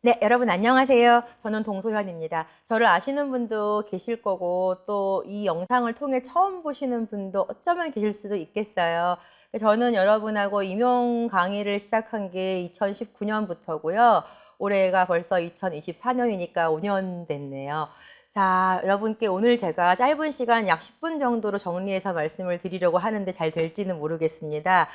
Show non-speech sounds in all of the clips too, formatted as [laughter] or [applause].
네, 여러분 안녕하세요. 저는 동소현입니다. 저를 아시는 분도 계실 거고 또 이 영상을 통해 처음 보시는 분도 어쩌면 계실 수도 있겠어요. 저는 여러분하고 임용 강의를 시작한 게 2019년부터고요. 올해가 벌써 2024년이니까 5년 됐네요. 자, 여러분께 오늘 제가 짧은 시간 약 10분 정도로 정리해서 말씀을 드리려고 하는데 잘 될지는 모르겠습니다.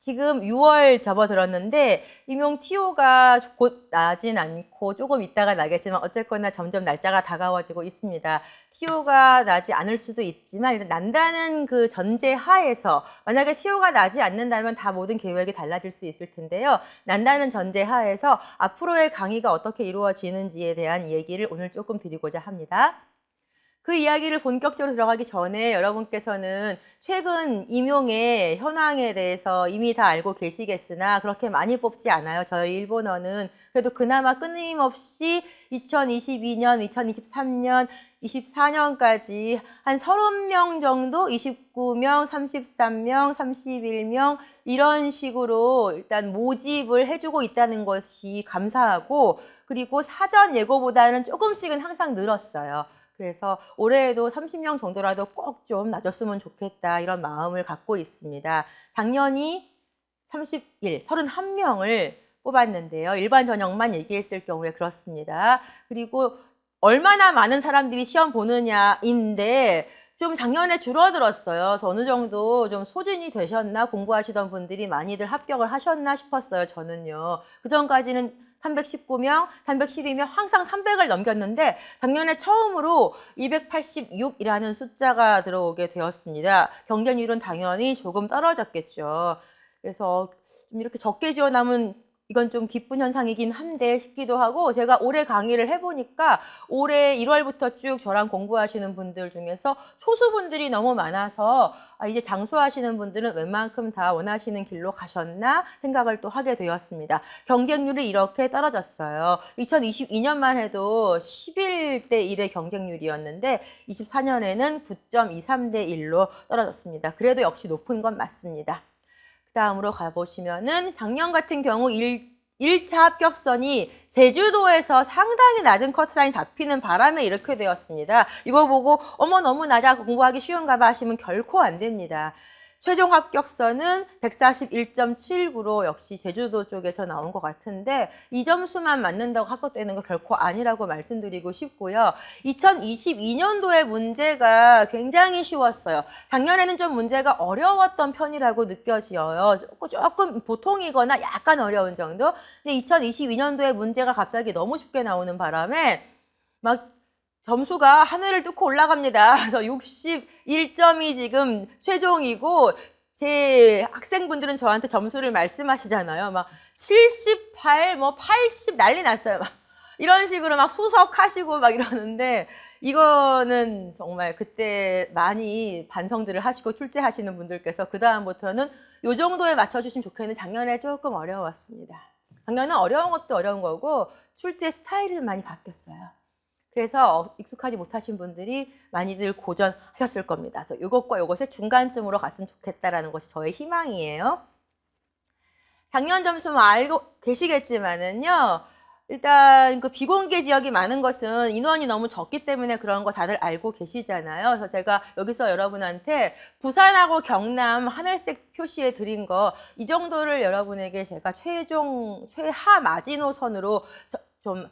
지금 6월 접어들었는데 임용 TO가 곧 나진 않고 조금 있다가 나겠지만 어쨌거나 점점 날짜가 다가워지고 있습니다. TO가 나지 않을 수도 있지만 난다는 그 전제 하에서 만약에 TO가 나지 않는다면 다 모든 계획이 달라질 수 있을 텐데요. 난다는 전제 하에서 앞으로의 강의가 어떻게 이루어지는지에 대한 얘기를 오늘 조금 드리고자 합니다. 그 이야기를 본격적으로 들어가기 전에 여러분께서는 최근 임용의 현황에 대해서 이미 다 알고 계시겠으나 그렇게 많이 뽑지 않아요. 저희 일본어는 그래도 그나마 끊임없이 2022년, 2023년, 24년까지 한 30명 정도, 29명, 33명, 31명 이런 식으로 일단 모집을 해주고 있다는 것이 감사하고 그리고 사전 예고보다는 조금씩은 항상 늘었어요. 그래서 올해에도 30명 정도라도 꼭 좀 낮았으면 좋겠다 이런 마음을 갖고 있습니다. 작년이 31, 31명을 뽑았는데요. 일반 전형만 얘기했을 경우에 그렇습니다. 그리고 얼마나 많은 사람들이 시험 보느냐인데 좀 작년에 줄어들었어요. 그래서 어느 정도 좀 소진이 되셨나 공부하시던 분들이 많이들 합격을 하셨나 싶었어요. 저는요. 그 전까지는 319명, 312명 항상 300을 넘겼는데 작년에 처음으로 286이라는 숫자가 들어오게 되었습니다. 경쟁률은 당연히 조금 떨어졌겠죠. 그래서 좀 이렇게 적게 지원하면 이건 좀 기쁜 현상이긴 한데 싶기도 하고 제가 올해 강의를 해보니까 올해 1월부터 쭉 저랑 공부하시는 분들 중에서 초수분들이 너무 많아서 아, 이제 장수하시는 분들은 웬만큼 다 원하시는 길로 가셨나 생각을 또 하게 되었습니다. 경쟁률이 이렇게 떨어졌어요. 2022년만 해도 11대 1의 경쟁률이었는데 24년에는 9.23대 1로 떨어졌습니다. 그래도 역시 높은 건 맞습니다. 그 다음으로 가보시면은 작년 같은 경우 1, 1차 합격선이 제주도에서 상당히 낮은 커트라인 잡히는 바람에 이렇게 되었습니다. 이거 보고 어머 너무 낮아 공부하기 쉬운가 봐 하시면 결코 안 됩니다. 최종 합격선은 141.79로 역시 제주도 쪽에서 나온 것 같은데 이 점수만 맞는다고 합격되는 거 결코 아니라고 말씀드리고 싶고요. 2022년도의 문제가 굉장히 쉬웠어요. 작년에는 좀 문제가 어려웠던 편이라고. 조금, 조금 보통이거나 약간 어려운 정도. 근데 2022년도에 문제가 갑자기 너무 쉽게 나오는 바람에 막 점수가 하늘을 뚫고 올라갑니다. [laughs] 그래서 61점이 지금 최종이고 제 학생분들은 저한테 점수를 말씀하시잖아요. 막 78, 뭐 80 난리 났어요. 막 이런 식으로 막 수석하시고 막 이러는데 이거는 정말 그때 많이 반성들을 하시고 출제하시는 분들께서 그 다음부터는 요 정도에 맞춰주시면 좋겠는데 작년에 조금 어려웠습니다. 작년은 어려운 것도 어려운 거고 출제 스타일이 많이 바뀌었어요. 그래서 익숙하지 못하신 분들이 많이들 고전하셨을 겁니다. 그래서 이것과 이것의 중간쯤으로 갔으면 좋겠다라는 것이 저의 희망이에요. 작년 점수 뭐 알고 계시겠지만은요. 일단 그 비공개 지역이 많은 것은 인원이 너무 적기 때문에 그런 거 다들 알고 계시잖아요. 그래서 제가 여기서 여러분한테 부산하고 경남 하늘색 표시해 드린 거 이 정도를 여러분에게 제가 최종 최하 마지노선으로 좀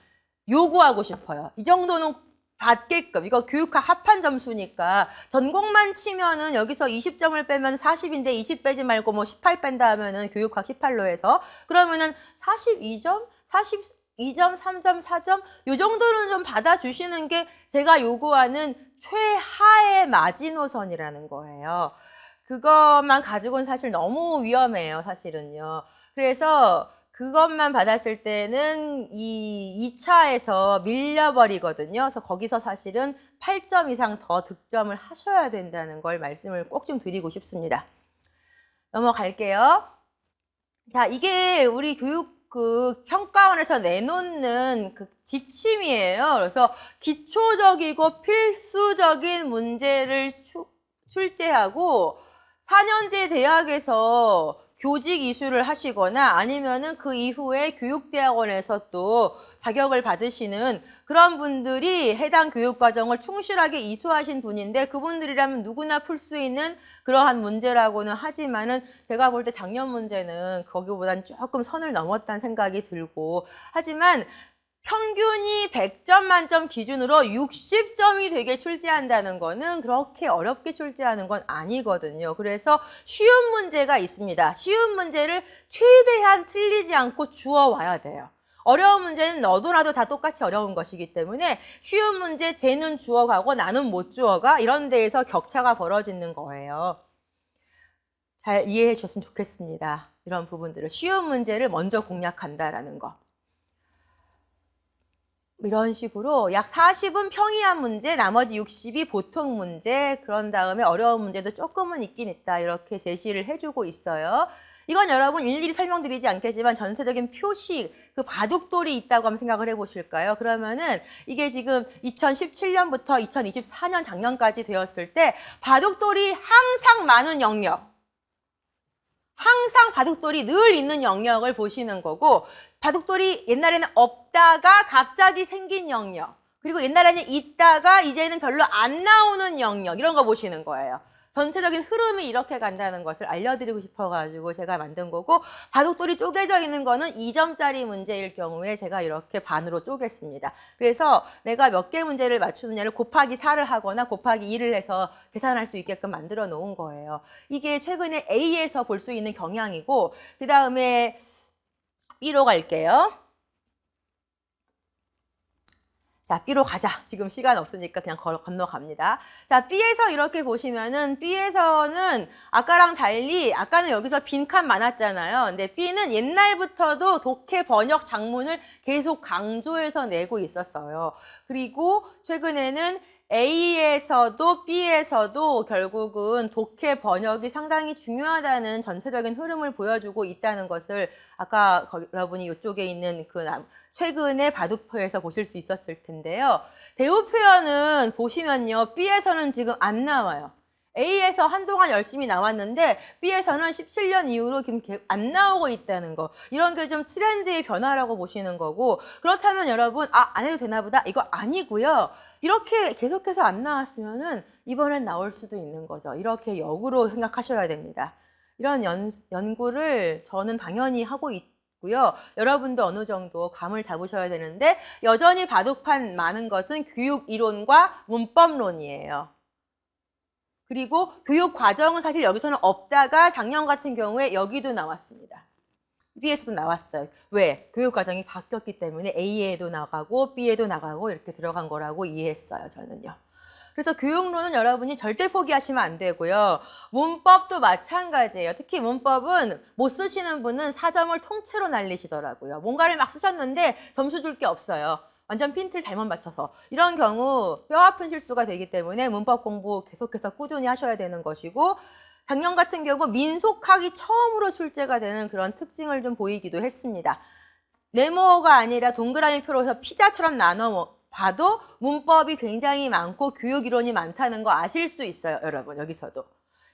요구하고 싶어요. 이 정도는 받게끔 이거 교육학 합한 점수니까 전공만 치면은 여기서 20점을 빼면 40인데 20 빼지 말고 뭐 18 뺀다 하면은 교육학 18로 해서 그러면은 42점, 42점, 3점, 4점 요 정도는 좀 받아주시는 게 제가 요구하는 최하의 마지노선이라는 거예요. 그것만 가지고는 사실 너무 위험해요, 사실은요. 그래서 그것만 받았을 때는 이 2차에서 밀려버리거든요. 그래서 거기서 사실은 8점 이상 더 득점을 하셔야 된다는 걸 말씀을 꼭 좀 드리고 싶습니다. 넘어갈게요. 자, 이게 우리 교육 그 평가원에서 내놓는 그 지침이에요. 그래서 기초적이고 필수적인 문제를 출제하고 4년제 대학에서 교직 이수를 하시거나 아니면은 그 이후에 교육대학원에서 또 자격을 받으시는 그런 분들이 해당 교육과정을 충실하게 이수하신 분인데 그분들이라면 누구나 풀 수 있는 그러한 문제라고는 하지만은 제가 볼 때 작년 문제는 거기보단 조금 선을 넘었다는 생각이 들고 하지만 평균이 100점 만점 기준으로 60점이 되게 출제한다는 거는 그렇게 어렵게 출제하는 건 아니거든요. 그래서 쉬운 문제가 있습니다. 쉬운 문제를 최대한 틀리지 않고 주워 와야 돼요. 어려운 문제는 너도나도 다 똑같이 어려운 것이기 때문에 쉬운 문제 쟤는 주워가고 나는 못 주워가 이런 데에서 격차가 벌어지는 거예요. 잘 이해해 주셨으면 좋겠습니다. 이런 부분들을 쉬운 문제를 먼저 공략한다라는 거. 이런 식으로 약 40은 평이한 문제, 나머지 60이 보통 문제, 그런 다음에 어려운 문제도 조금은 있긴 있다. 이렇게 제시를 해주고 있어요. 이건 여러분 일일이 설명드리지 않겠지만 전체적인 표시, 그 바둑돌이 있다고 한번 생각을 해보실까요? 그러면은 이게 지금 2017년부터 2024년 작년까지 되었을 때 바둑돌이 항상 많은 영역, 항상 바둑돌이 늘 있는 영역을 보시는 거고 바둑돌이 옛날에는 없다가 갑자기 생긴 영역 그리고 옛날에는 있다가 이제는 별로 안 나오는 영역 이런 거 보시는 거예요. 전체적인 흐름이 이렇게 간다는 것을 알려드리고 싶어가지고 제가 만든 거고 바둑돌이 쪼개져 있는 거는 2점짜리 문제일 경우에 제가 이렇게 반으로 쪼갰습니다. 그래서 내가 몇 개 문제를 맞추느냐를 곱하기 4를 하거나 곱하기 2를 해서 계산할 수 있게끔 만들어 놓은 거예요. 이게 최근에 A에서 볼 수 있는 경향이고 그 다음에 B로 갈게요. 자, B로 가자. 지금 시간 없으니까 그냥 걸- 건너갑니다. 자, B에서 이렇게 보시면은 B에서는 아까랑 달리 아까는 여기서 빈칸 많았잖아요. 근데 B는 옛날부터도 독해 번역 장문을 계속 강조해서 내고 있었어요. 그리고 최근에는 A에서도 B에서도 결국은 독해 번역이 상당히 중요하다는 전체적인 흐름을 보여주고 있다는 것을 아까 거- 여러분이 이쪽에 있는 그 남- 최근에 바둑표에서 보실 수 있었을 텐데요. 대우 표현은 보시면요. B에서는 지금 안 나와요. A에서 한동안 열심히 나왔는데 B에서는 17년 이후로 지금 개- 안 나오고 있다는 거. 이런 게 좀 트렌드의 변화라고 보시는 거고 그렇다면 여러분 아 안 해도 되나 보다 이거 아니고요. 이렇게 계속해서 안 나왔으면은 이번엔 나올 수도 있는 거죠. 이렇게 역으로 생각하셔야 됩니다. 이런 연, 연구를 저는 당연히 하고 있 고요. 여러분도 어느 정도 감을 잡으셔야 되는데 여전히 바둑판 많은 것은 교육 이론과 문법론이에요. 그리고 교육 과정은 사실 여기서는 없다가 작년 같은 경우에 여기도 나왔습니다. B에서도 나왔어요. 왜? 교육 과정이 바뀌었기 때문에 A에도 나가고 B에도 나가고 이렇게 들어간 거라고 이해했어요. 저는요. 그래서 교육론은 여러분이 절대 포기하시면 안 되고요. 문법도 마찬가지예요. 특히 문법은 못 쓰시는 분은 4점을 통째로 날리시더라고요. 뭔가를 막 쓰셨는데 점수 줄 게 없어요. 완전 핀트를 잘못 맞춰서. 이런 경우 뼈 아픈 실수가 되기 때문에 문법 공부 계속해서 꾸준히 하셔야 되는 것이고 작년 같은 경우 민속학이 처음으로 출제가 되는 그런 특징을 좀 보이기도 했습니다. 네모가 아니라 동그라미 표로서 피자처럼 나눠 봐도 문법이 굉장히 많고 교육 이론이 많다는 거 아실 수 있어요, 여러분. 여기서도.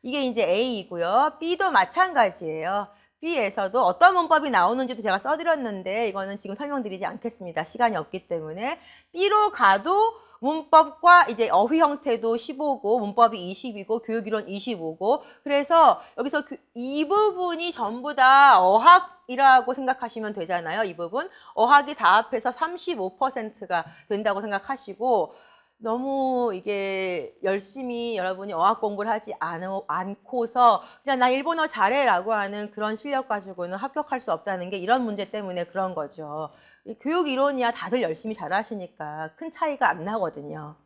이게 이제 A이고요. B도 마찬가지예요. B에서도 어떤 문법이 나오는지도 제가 써드렸는데 이거는 지금 설명드리지 않겠습니다. 시간이 없기 때문에 B로 가도 문법과 이제 어휘 형태도 15고 문법이 20이고 교육 이론 25고 그래서 여기서 그- 이 부분이 전부 다 어학이라고 생각하시면 되잖아요. 이 부분 어학이 다 합해서 35%가 된다고 생각하시고 너무 이게 열심히 여러분이 어학 공부를 하지 않, 않고서 그냥 나 일본어 잘해라고 하는 그런 실력 가지고는 합격할 수 없다는 게 이런 문제 때문에 그런 거죠. 이 교육 이론이야 다들 열심히 잘하시니까 큰 차이가 안 나거든요.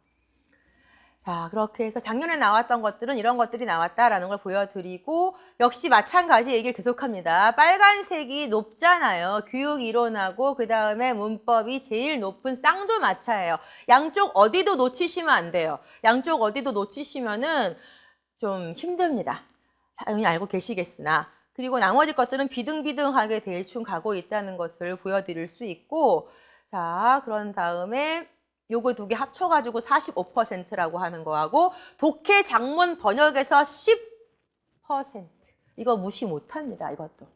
자, 그렇게 해서 작년에 나왔던 것들은 이런 것들이 나왔다라는 걸 보여드리고 역시 마찬가지 얘기를 계속합니다. 빨간색이 높잖아요. 교육 이론하고 그 다음에 문법이 제일 높은 쌍두마차예요. 양쪽 어디도 놓치시면 안 돼요. 양쪽 어디도 놓치시면은 좀 힘듭니다. 당연히 알고 계시겠으나 그리고 나머지 것들은 비등비등하게 대충 가고 있다는 것을 보여드릴 수 있고 자 그런 다음에 요거 두 개 합쳐가지고 45%라고 하는 거하고 독해 장문 번역에서 10% 이거 무시 못합니다. 이것도.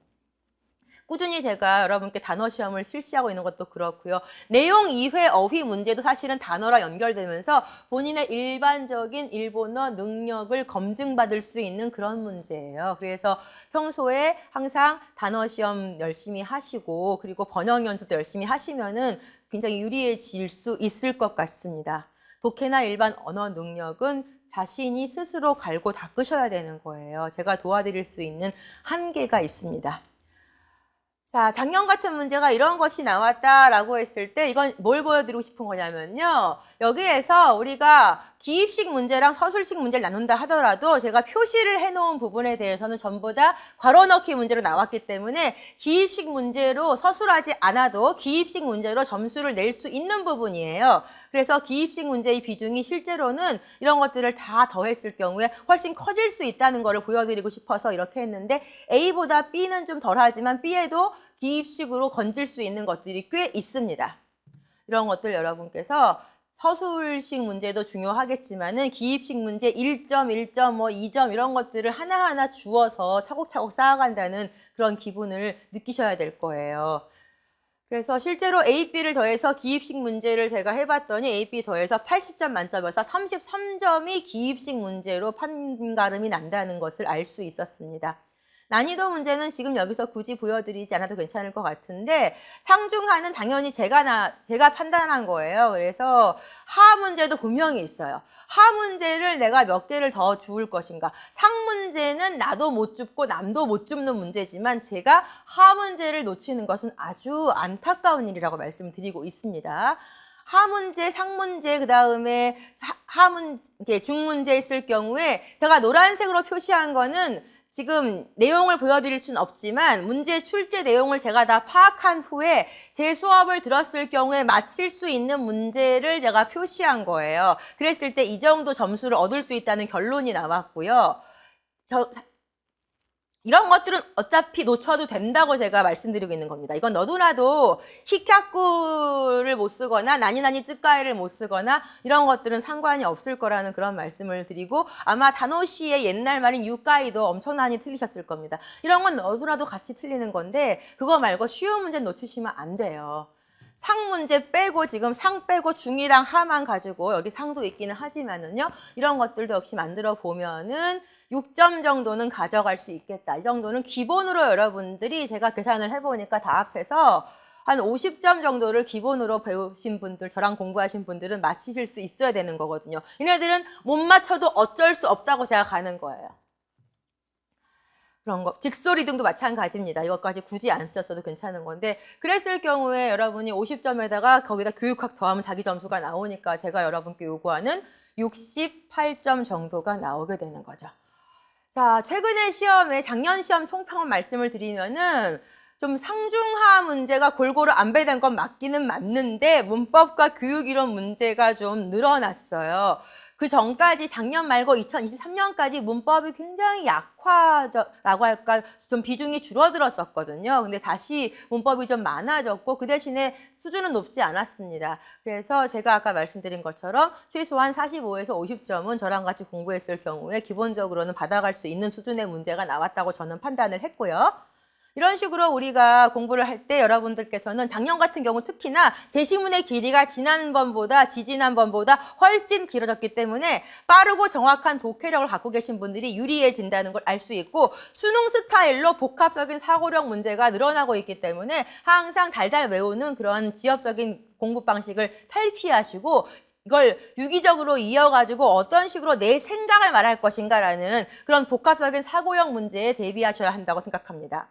꾸준히 제가 여러분께 단어 시험을 실시하고 있는 것도 그렇고요. 내용 이외 어휘 문제도 사실은 단어랑 연결되면서 본인의 일반적인 일본어 능력을 검증받을 수 있는 그런 문제예요. 그래서 평소에 항상 단어 시험 열심히 하시고 그리고 번역 연습도 열심히 하시면은 굉장히 유리해질 수 있을 것 같습니다. 독해나 일반 언어 능력은 자신이 스스로 갈고 닦으셔야 되는 거예요. 제가 도와드릴 수 있는 한계가 있습니다. 자, 작년 같은 문제가 이런 것이 나왔다라고 했을 때 이건 뭘 보여드리고 싶은 거냐면요. 여기에서 우리가 기입식 문제랑 서술식 문제를 나눈다 하더라도 제가 표시를 해놓은 부분에 대해서는 전부 다 괄호 넣기 문제로 나왔기 때문에 기입식 문제로 서술하지 않아도 기입식 문제로 점수를 낼 수 있는 부분이에요. 그래서 기입식 문제의 비중이 실제로는 이런 것들을 다 더했을 경우에 훨씬 커질 수 있다는 것을 보여드리고 싶어서 이렇게 했는데 A보다 B는 좀 덜하지만 B에도 기입식으로 건질 수 있는 것들이 꽤 있습니다. 이런 것들 여러분께서 서술식 문제도 중요하겠지만은 기입식 문제 1점, 1점, 뭐 2점 이런 것들을 하나하나 주어서 차곡차곡 쌓아간다는 그런 기분을 느끼셔야 될 거예요. 그래서 실제로 A, B를 더해서 기입식 문제를 제가 해봤더니 A, B 더해서 80점 만점에서 33점이 기입식 문제로 판가름이 난다는 것을 알 수 있었습니다. 난이도 문제는 지금 여기서 굳이 보여드리지 않아도 괜찮을 것 같은데 상중하는 당연히 제가 나 제가 판단한 거예요. 그래서 하 문제도 분명히 있어요. 하 문제를 내가 몇 개를 더 주울 것인가. 상 문제는 나도 못 줍고 남도 못 줍는 문제지만 제가 하 문제를 놓치는 것은 아주 안타까운 일이라고 말씀드리고 있습니다. 하 문제, 상 문제, 그 다음에 하문, 중 문제 있을 경우에 제가 노란색으로 표시한 거는 지금 내용을 보여드릴 수는 없지만 문제 출제 내용을 제가 다 파악한 후에 제 수업을 들었을 경우에 맞힐 수 있는 문제를 제가 표시한 거예요. 그랬을 때 이 정도 점수를 얻을 수 있다는 결론이 나왔고요. 저, 이런 것들은 어차피 놓쳐도 된다고 제가 말씀드리고 있는 겁니다. 이건 너도나도 히카쿠를 못 쓰거나 나니나니 쯔까이를 못 쓰거나 이런 것들은 상관이 없을 거라는 그런 말씀을 드리고 아마 다노시의 옛날 말인 유까이도 엄청 많이 틀리셨을 겁니다. 이런 건 너도나도 같이 틀리는 건데 그거 말고 쉬운 문제 놓치시면 안 돼요. 상 문제 빼고 지금 상 빼고 중이랑 하만 가지고 여기 상도 있기는 하지만은요 이런 것들도 역시 만들어 보면은 6점 정도는 가져갈 수 있겠다. 이 정도는 기본으로 여러분들이 제가 계산을 해보니까 다 합해서 한 50점 정도를 기본으로 배우신 분들, 저랑 공부하신 분들은 맞히실 수 있어야 되는 거거든요. 얘네들은 못 맞춰도 어쩔 수 없다고 제가 가는 거예요. 그런 거. 직소리 등도 마찬가지입니다. 이것까지 굳이 안 썼어도 괜찮은 건데, 그랬을 경우에 여러분이 50점에다가 거기다 교육학 더하면 자기 점수가 나오니까 제가 여러분께 요구하는 68점 정도가 나오게 되는 거죠. 자, 최근에 시험에 작년 시험 총평을 말씀을 드리면은 좀 상중하 문제가 골고루 안 배된 건 맞기는 맞는데 문법과 교육 이론 문제가 좀 늘어났어요. 그 전까지 작년 말고 2023년까지 문법이 굉장히 약화라고 할까 좀 비중이 줄어들었었거든요. 근데 다시 문법이 좀 많아졌고 그 대신에 수준은 높지 않았습니다. 그래서 제가 아까 말씀드린 것처럼 최소한 45에서 50점은 저랑 같이 공부했을 경우에 기본적으로는 받아갈 수 있는 수준의 문제가 나왔다고 저는 판단을 했고요. 이런 식으로 우리가 공부를 할 때 여러분들께서는 작년 같은 경우 특히나 제시문의 길이가 지난번보다 지지난번보다 훨씬 길어졌기 때문에 빠르고 정확한 독해력을 갖고 계신 분들이 유리해진다는 걸 알 수 있고 수능 스타일로 복합적인 사고력 문제가 늘어나고 있기 때문에 항상 달달 외우는 그런 지엽적인 공부 방식을 탈피하시고 이걸 유기적으로 이어가지고 어떤 식으로 내 생각을 말할 것인가라는 그런 복합적인 사고형 문제에 대비하셔야 한다고 생각합니다.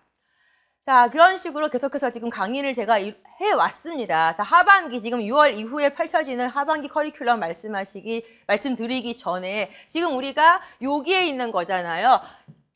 자, 그런 식으로 계속해서 지금 강의를 제가 해왔습니다. 자, 하반기, 지금 6월 이후에 펼쳐지는 하반기 커리큘럼 말씀하시기, 말씀드리기 전에 지금 우리가 여기에 있는 거잖아요.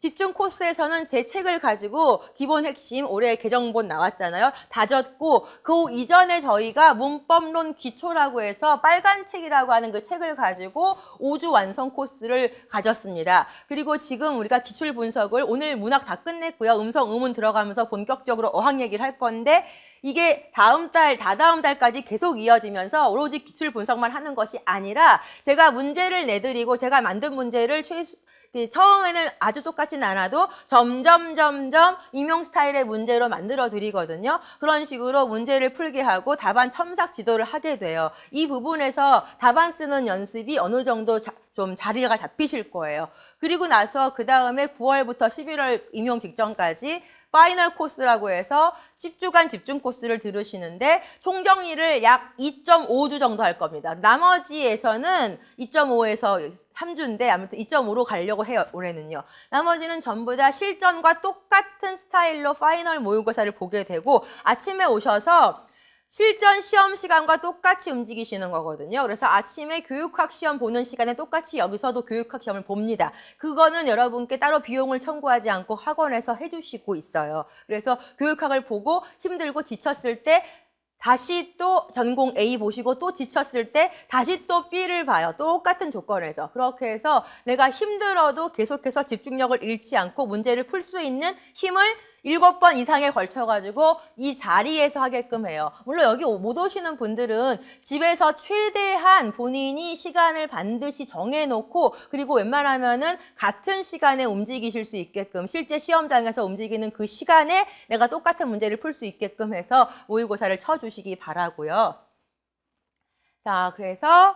집중 코스에서는 제 책을 가지고 기본 핵심 올해 개정본 나왔잖아요. 다졌고 그 이전에 저희가 문법론 기초라고 해서 빨간 책이라고 하는 그 책을 가지고 5주 완성 코스를 가졌습니다. 그리고 지금 우리가 기출 분석을 오늘 문학 다 끝냈고요. 음성 의문 들어가면서 본격적으로 어학 얘기를 할 건데 이게 다음 달, 다다음 달까지 계속 이어지면서 오로지 기출 분석만 하는 것이 아니라 제가 문제를 내드리고 제가 만든 문제를 최소 그 처음에는 아주 똑같진 않아도 점점 점점 임용 스타일의 문제로 만들어 드리거든요. 그런 식으로 문제를 풀게 하고 답안 첨삭 지도를 하게 돼요. 이 부분에서 답안 쓰는 연습이 어느 정도 자- 좀 자리가 잡히실 거예요. 그리고 나서 그 다음에 9월부터 11월 임용 직전까지 파이널 코스라고 해서 10주간 집중 코스를 들으시는데 총 정리를 약 2.5주 정도 할 겁니다. 나머지에서는 2.5에서 3주인데 아무튼 2.5로 가려고 해요, 올해는요. 나머지는 전부 다 실전과 똑같은 스타일로 파이널 모의고사를 보게 되고 아침에 오셔서 실전 시험 시간과 똑같이 움직이시는 거거든요. 그래서 아침에 교육학 시험 보는 시간에 똑같이 여기서도 교육학 시험을 봅니다. 그거는 여러분께 따로 비용을 청구하지 않고 학원에서 해주시고 있어요. 그래서 교육학을 보고 힘들고 지쳤을 때 다시 또 전공 A 보시고 또 지쳤을 때 다시 또 B를 봐요. 똑같은 조건에서. 그렇게 해서 내가 힘들어도 계속해서 집중력을 잃지 않고 문제를 풀 수 있는 힘을 일곱 번 이상에 걸쳐가지고 이 자리에서 하게끔 해요. 물론 여기 못 오시는 분들은 집에서 최대한 본인이 시간을 반드시 정해놓고 그리고 웬만하면은 같은 시간에 움직이실 수 있게끔 실제 시험장에서 움직이는 그 시간에 내가 똑같은 문제를 풀 수 있게끔 해서 모의고사를 쳐주시기 바라고요. 자, 그래서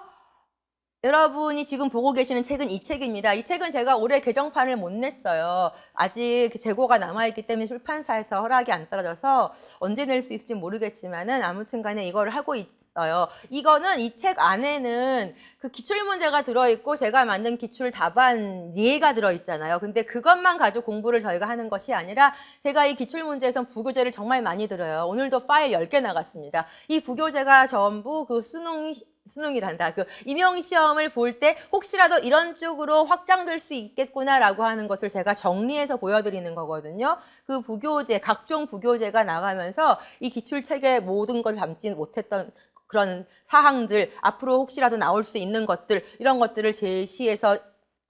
여러분이 지금 보고 계시는 책은 이 책입니다. 이 책은 제가 올해 개정판을 못 냈어요. 아직 재고가 남아있기 때문에 출판사에서 허락이 안 떨어져서 언제 낼 수 있을지 모르겠지만은 아무튼 간에 이거를 하고 있어요. 이거는 이 책 안에는 그 기출문제가 들어있고 제가 만든 기출 답안 예가 들어있잖아요. 근데 그것만 가지고 공부를 저희가 하는 것이 아니라 제가 이 기출문제에선 부교재를 정말 많이 들어요. 오늘도 파일 10개 나갔습니다. 이 부교재가 전부 그 수능 수능이란다. 그 임용 시험을 볼 때 혹시라도 이런 쪽으로 확장될 수 있겠구나라고 하는 것을 제가 정리해서 보여드리는 거거든요. 그 부교재, 각종 부교재가 나가면서 이 기출 책의 모든 걸 담지 못했던 그런 사항들, 앞으로 혹시라도 나올 수 있는 것들, 이런 것들을 제시해서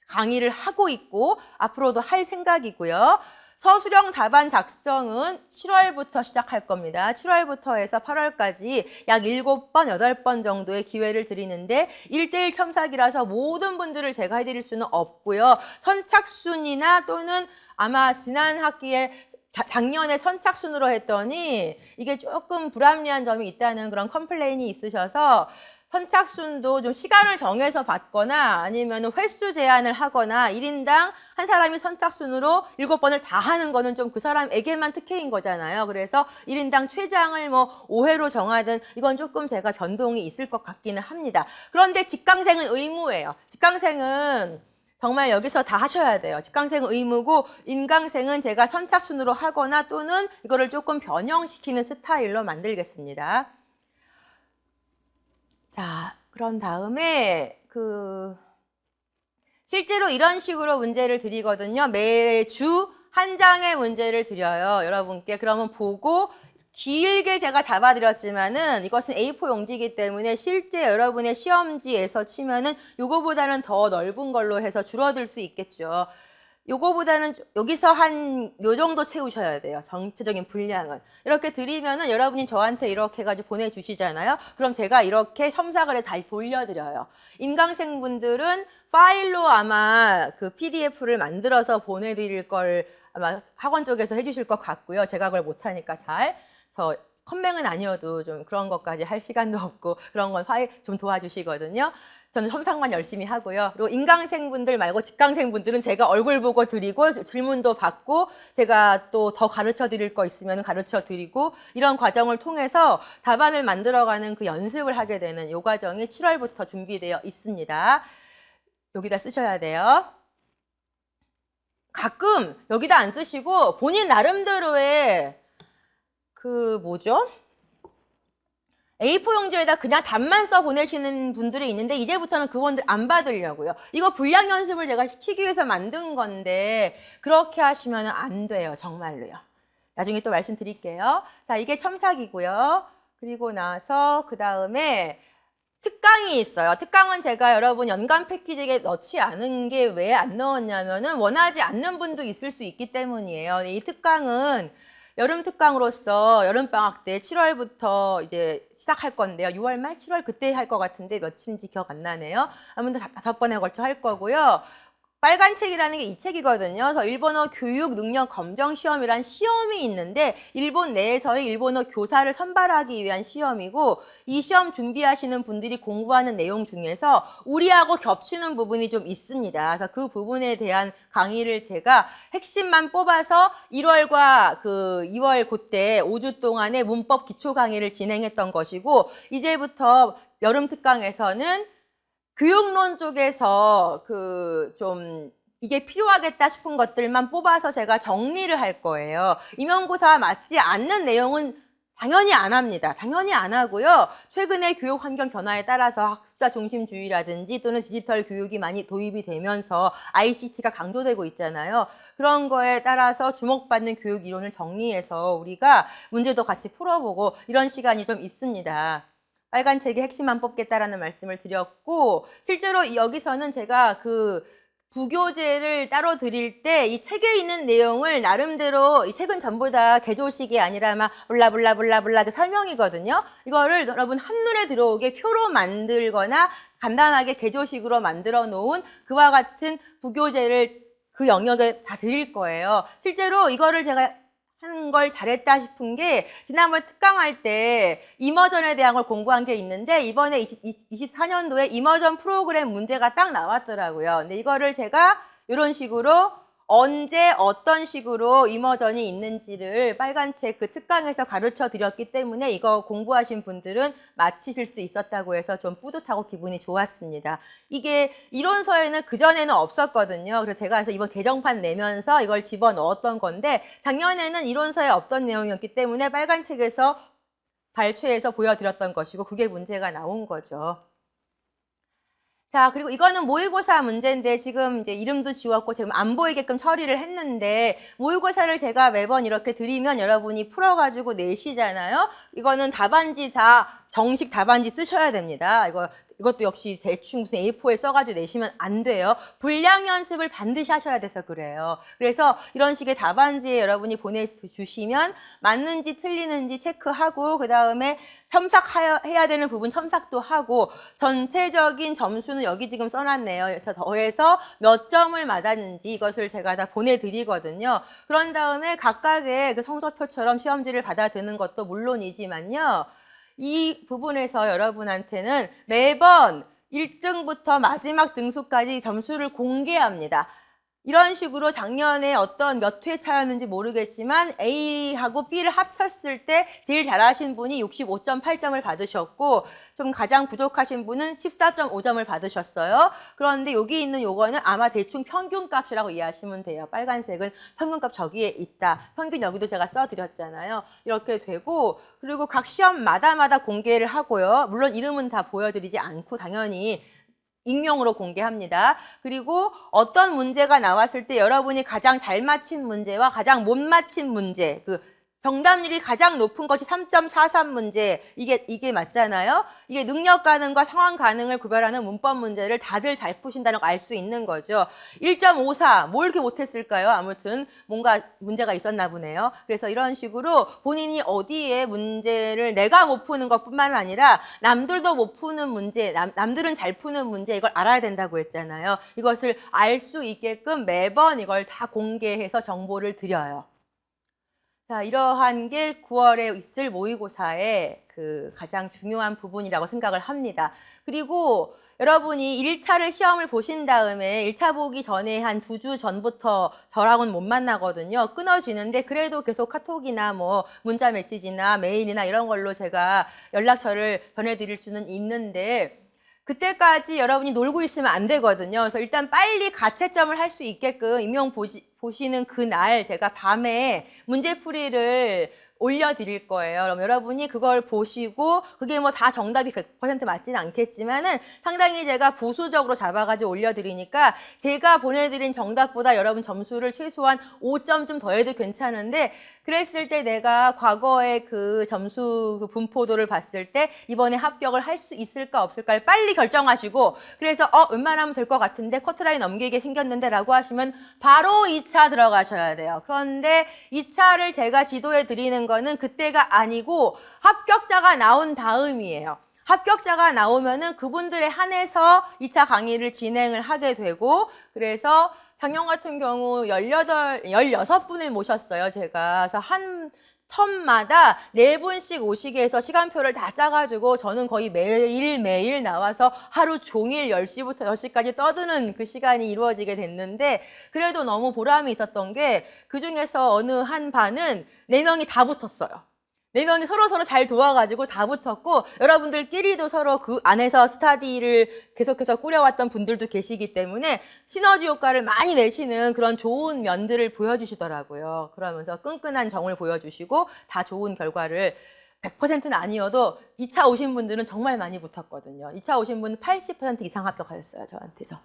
강의를 하고 있고, 앞으로도 할 생각이고요. 서술형 답안 작성은 7월부터 시작할 겁니다. 7월부터 해서 8월까지 약 7번, 8번 정도의 기회를 드리는데 1대1 첨삭이라서 모든 분들을 제가 해드릴 수는 없고요. 선착순이나 또는 아마 지난 학기에 자- 작년에 선착순으로 했더니 이게 조금 불합리한 점이 있다는 그런 컴플레인이 있으셔서 선착순도 좀 시간을 정해서 받거나 아니면 횟수 제한을 하거나 1인당 한 사람이 선착순으로 7번을 다 하는 거는 좀 그 사람에게만 특혜인 거잖아요. 그래서 1인당 최장을 뭐 5회로 정하든 이건 조금 제가 변동이 있을 것 같기는 합니다. 그런데 직강생은 의무예요. 직강생은 정말 여기서 다 하셔야 돼요. 직강생은 의무고 임강생은 제가 선착순으로 하거나 또는 이거를 조금 변형시키는 스타일로 만들겠습니다. 자, 그런 다음에 그 실제로 이런 식으로 문제를 드리거든요. 매주 한 장의 문제를 드려요. 여러분께 그러면 보고 길게 제가 잡아드렸지만은 이것은 A4 용지이기 때문에 실제 여러분의 시험지에서 치면은 요거보다는 더 넓은 걸로 해서 줄어들 수 있겠죠. 요거보다는 여기서 한 요 정도 채우셔야 돼요. 전체적인 분량은. 이렇게 드리면은 여러분이 저한테 이렇게 해가지고 보내주시잖아요. 그럼 제가 이렇게 첨삭을 해 다시 돌려드려요. 임강생 분들은 파일로 아마 그 PDF를 만들어서 보내드릴 걸 아마 학원 쪽에서 해주실 것 같고요. 제가 그걸 못하니까 잘. 저 컴맹은 아니어도 좀 그런 것까지 할 시간도 없고 그런 건 파일 좀 도와주시거든요. 저는 첨삭만 열심히 하고요. 그리고 인강생분들 말고 직강생분들은 제가 얼굴 보고 드리고 질문도 받고 제가 또 더 가르쳐 드릴 거 있으면 가르쳐 드리고 이런 과정을 통해서 답안을 만들어가는 그 연습을 하게 되는 이 과정이 7월부터 준비되어 있습니다. 여기다 쓰셔야 돼요. 가끔 여기다 안 쓰시고 본인 나름대로의 그 뭐죠? A4 용지에다 그냥 답만 써 보내시는 분들이 있는데 이제부터는 그분들 안 받으려고요. 이거 분량 연습을 제가 시키기 위해서 만든 건데 그렇게 하시면 안 돼요. 정말로요. 나중에 또 말씀드릴게요. 자, 이게 첨삭이고요. 그리고 나서 그 다음에 특강이 있어요. 특강은 제가 여러분 연간 패키지에 넣지 않은 게 왜 안 넣었냐면은 원하지 않는 분도 있을 수 있기 때문이에요. 이 특강은 여름 특강으로서 여름 방학 때 7월부터 이제 시작할 건데요. 6월 말 7월 그때 할 것 같은데 며칠인지 기억 안 나네요. 아무튼 다- 다섯 번에 걸쳐 할 거고요. 빨간 책이라는 게 이 책이거든요. 그래서 일본어 교육 능력 검정 시험이란 시험이 있는데 일본 내에서의 일본어 교사를 선발하기 위한 시험이고 이 시험 준비하시는 분들이 공부하는 내용 중에서 우리하고 겹치는 부분이 좀 있습니다. 그래서 그 부분에 대한 강의를 제가 핵심만 뽑아서 1월과 그 2월 그때 5주 동안의 문법 기초 강의를 진행했던 것이고 이제부터 여름 특강에서는 교육론 쪽에서 그 좀 이게 필요하겠다 싶은 것들만 뽑아서 제가 정리를 할 거예요. 임용고사와 맞지 않는 내용은 당연히 안 합니다. 당연히 안 하고요. 최근에 교육 환경 변화에 따라서 학습자 중심주의라든지 또는 디지털 교육이 많이 도입이 되면서 ICT가 강조되고 있잖아요. 그런 거에 따라서 주목받는 교육 이론을 정리해서 우리가 문제도 같이 풀어보고 이런 시간이 좀 있습니다. 빨간 책의 핵심만 뽑겠다라는 말씀을 드렸고 실제로 여기서는 제가 그 부교재를 따로 드릴 때 이 책에 있는 내용을 나름대로 이 책은 전부 다 개조식이 아니라 막 블라블라블라블라 그 설명이거든요. 이거를 여러분 한눈에 들어오게 표로 만들거나 간단하게 개조식으로 만들어 놓은 그와 같은 부교재를 그 영역에 다 드릴 거예요. 실제로 이거를 제가 하는 걸 잘했다 싶은 게 지난번 특강할 때 이머전에 대한 걸 공부한 게 있는데 이번에 20, 24년도에 이머전 프로그램 문제가 딱 나왔더라고요. 근데 이거를 제가 이런 식으로 언제 어떤 식으로 이머전이 있는지를 빨간 책 그 특강에서 가르쳐 드렸기 때문에 이거 공부하신 분들은 마치실 수 있었다고 해서 좀 뿌듯하고 기분이 좋았습니다. 이게 이론서에는 그전에는 없었거든요. 그래서 제가 그래서 이번 개정판 내면서 이걸 집어 넣었던 건데 작년에는 이론서에 없던 내용이었기 때문에 빨간 책에서 발췌해서 보여드렸던 것이고 그게 문제가 나온 거죠. 자, 그리고 이거는 모의고사 문제인데 지금 이제 이름도 지웠고 지금 안 보이게끔 처리를 했는데 모의고사를 제가 매번 이렇게 드리면 여러분이 풀어가지고 내시잖아요. 이거는 답안지 다 정식 답안지 쓰셔야 됩니다. 이거 이것도 역시 대충 무슨 A4에 써가지고 내시면 안 돼요. 분량 연습을 반드시 하셔야 돼서 그래요. 그래서 이런 식의 답안지에 여러분이 보내주시면 맞는지 틀리는지 체크하고 그 다음에 첨삭해야 되는 부분 첨삭도 하고 전체적인 점수는 여기 지금 써놨네요. 그래서 더해서 몇 점을 맞았는지 이것을 제가 다 보내드리거든요. 그런 다음에 각각의 그 성적표처럼 시험지를 받아드는 것도 물론이지만요. 이 부분에서 여러분한테는 매번 1등부터 마지막 등수까지 점수를 공개합니다. 이런 식으로 작년에 어떤 몇 회 차였는지 모르겠지만 A하고 B를 합쳤을 때 제일 잘하신 분이 65.8점을 받으셨고 좀 가장 부족하신 분은 14.5점을 받으셨어요. 그런데 여기 있는 요거는 아마 대충 평균값이라고 이해하시면 돼요. 빨간색은 평균값 저기에 있다. 평균 여기도 제가 써드렸잖아요. 이렇게 되고 그리고 각 시험마다마다 공개를 하고요. 물론 이름은 다 보여드리지 않고 당연히 익명으로 공개합니다. 그리고 어떤 문제가 나왔을 때 여러분이 가장 잘 맞힌 문제와 가장 못 맞힌 문제, 그 정답률이 가장 높은 것이 3.43 문제. 이게, 이게 맞잖아요? 이게 능력 가능과 상황 가능을 구별하는 문법 문제를 다들 잘 푸신다는 걸 알 수 있는 거죠. 1.54. 뭘 이렇게 못했을까요? 아무튼 뭔가 문제가 있었나 보네요. 그래서 이런 식으로 본인이 어디에 문제를 내가 못 푸는 것 뿐만 아니라 남들도 못 푸는 문제, 남, 남들은 잘 푸는 문제 이걸 알아야 된다고 했잖아요. 이것을 알 수 있게끔 매번 이걸 다 공개해서 정보를 드려요. 자, 이러한 게 9월에 있을 모의고사의 그 가장 중요한 부분이라고 생각을 합니다. 그리고 여러분이 1차를 시험을 보신 다음에 1차 보기 전에 한 두 주 전부터 저랑은 못 만나거든요. 끊어지는데 그래도 계속 카톡이나 뭐 문자 메시지나 메일이나 이런 걸로 제가 연락처를 전해드릴 수는 있는데 그때까지 여러분이 놀고 있으면 안 되거든요. 그래서 일단 빨리 가채점을 할 수 있게끔 임용 보시, 보시는 그날 제가 밤에 문제풀이를 올려드릴 거예요. 그럼 여러분이 그걸 보시고 그게 뭐 다 정답이 100% 맞지는 않겠지만은 상당히 제가 보수적으로 잡아가지고 올려드리니까 제가 보내드린 정답보다 여러분 점수를 최소한 5점 좀 더해도 괜찮은데 그랬을 때 내가 과거의 그 점수 그 분포도를 봤을 때 이번에 합격을 할 수 있을까 없을까를 빨리 결정하시고 그래서 어 웬만하면 될 것 같은데 커트라인 넘기게 생겼는데 라고 하시면 바로 2차 들어가셔야 돼요. 그런데 2차를 제가 지도해 드리는 거는 그때가 아니고 합격자가 나온 다음이에요. 합격자가 나오면은 그분들에 한해서 2차 강의를 진행을 하게 되고 그래서 작년 같은 경우 18, 16분을 모셨어요, 제가. 그래서 한 텀마다 네 분씩 오시게 해서 시간표를 다 짜가지고 저는 거의 매일매일 나와서 하루 종일 10시부터 6시까지 떠드는 그 시간이 이루어지게 됐는데 그래도 너무 보람이 있었던 게 그 중에서 어느 한 반은 네명이다 붙었어요. 네 명이 서로 서로 잘 도와가지고 다 붙었고 여러분들끼리도 서로 그 안에서 스타디를 계속해서 꾸려왔던 분들도 계시기 때문에 시너지 효과를 많이 내시는 그런 좋은 면들을 보여주시더라고요. 그러면서 끈끈한 정을 보여주시고 다 좋은 결과를 100%는 아니어도 2차 오신 분들은 정말 많이 붙었거든요. 2차 오신 분은 80% 이상 합격하셨어요, 저한테서.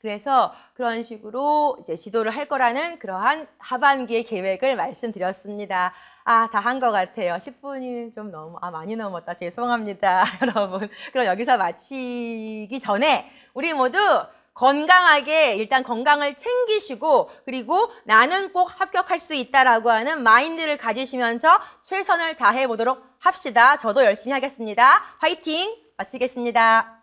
그래서 그런 식으로 이제 지도를 할 거라는 그러한 하반기의 계획을 말씀드렸습니다. 아, 다 한 것 같아요. 10분이 좀 너무, 아, 많이 넘었다. 죄송합니다. [laughs] 여러분. 그럼 여기서 마치기 전에 우리 모두 건강하게 일단 건강을 챙기시고 그리고 나는 꼭 합격할 수 있다라고 하는 마인드를 가지시면서 최선을 다해 보도록 합시다. 저도 열심히 하겠습니다. 화이팅! 마치겠습니다.